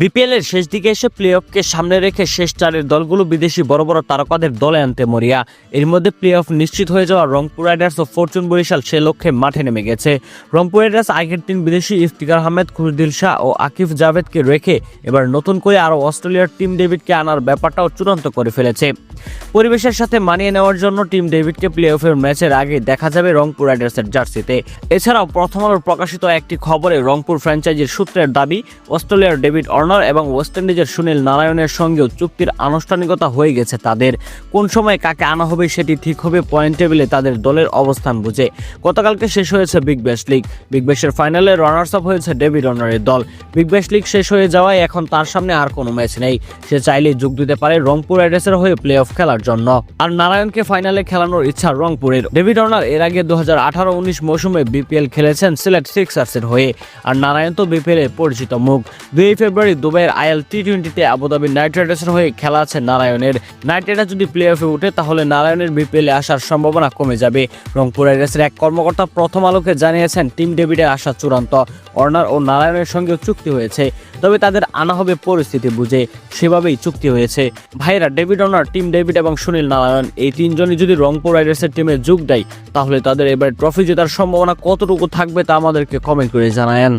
BPL এর শেষ দিকে এসে প্লে অফকে সামনে রেখে শেষ চারের দলগুলো বিদেশি বড় বড় তারকাদের দলে আনতে মরিয়া। এর মধ্যে প্লে অফ নিশ্চিত হয়ে যাওয়া রংপুর রাইডার্স ও ফরচুন বরিশাল সে লক্ষ্যে মাঠে নেমে গেছে। রংপুর রাইডার্স আগের তিন বিদেশি ইফতিকার আহমেদ, খুরদিল শাহ ও আকিফ জাভেদকে রেখে এবার নতুন করে আরও অস্ট্রেলিয়ার টিম ডেভিডকে আনার ব্যাপারটাও চূড়ান্ত করে ফেলেছে। পরিবেশের সাথে মানিয়ে নেওয়ার জন্য টিম ডেভিডকে প্লে অফের ম্যাচের আগে দেখা যাবে রংপুর রাইডার্সের জার্সিতে। এছাড়াও প্রথম আলোর প্রকাশিত একটি খবরে রংপুর ফ্র্যাঞ্চাইজির সূত্রের দাবি, অস্ট্রেলিয়ার ডেভিড অর্নার এবং ওয়েস্ট ইন্ডিজের সুনীল নারায়ণের সঙ্গেও চুক্তির আনুষ্ঠানিকতা হয়ে গেছে তাদের। কোন সময় কাকে আনা হবে সেটি ঠিক হবে পয়েন্ট টেবিলে তাদের দলের অবস্থান বুঝে। গতকালকে শেষ হয়েছে বিগ ব্যাশ লিগ। বিগ ব্যাশের ফাইনালে রানার্স আপ হয়েছে ডেভিড অর্নারের দল। বিগ ব্যাশ লিগ শেষ হয়ে যাওয়ায় এখন তার সামনে আর কোনো ম্যাচ নেই। সে চাইলেই যোগ দিতে পারে রংপুর রাইডার্সের হয়ে প্লে অফ খেলার জন্য। আর নারায়ণকে ফাইনালে খেলানোর ইচ্ছা রংপুরের। ডেভিড অর্নার এর আগে দু হাজার আঠারো উনিশ মৌসুমে বিপিএল খেলেছেন সিলেট সিক্সার্সের হয়ে। আর নারায়ণ তো বিপিএল এর পরিচিত মুখ। দুই ফেব্রুয়ারি দুবাইয়ের আইএল টি টোয়েন্টিতে আবুধাবি নাইট রাইডার্সের হয়ে খেলা আছে নারায়ণের। নাইট রাইডার্স যদি প্লে অফে উঠে তাহলে নারায়ণের বিপিএল আসার সম্ভাবনা কমে যাবে। রংপুর রাইডার্সের এক কর্মকর্তা প্রথম আলোকে জানিয়েছেন, টিম ডেভিডের আসা চূড়ান্ত। অর্নার ও নারায়ণের সঙ্গে চুক্তি হয়েছে। তবে তাদের আনা হবে পরিস্থিতি বুঝে সেভাবেই চুক্তি হয়েছে। ভাইরা ডেভিড অর্নার, টিম ডেভিড এবং সুনীল নারায়ণ, এই তিনজনই যদি রংপুর রাইডার্সের টিমে যোগ দেয়, তাহলে তাদের এবার ট্রফি জেতার সম্ভাবনা কতটুকু থাকবে তা আমাদেরকে কমেন্ট করে জানায়েন।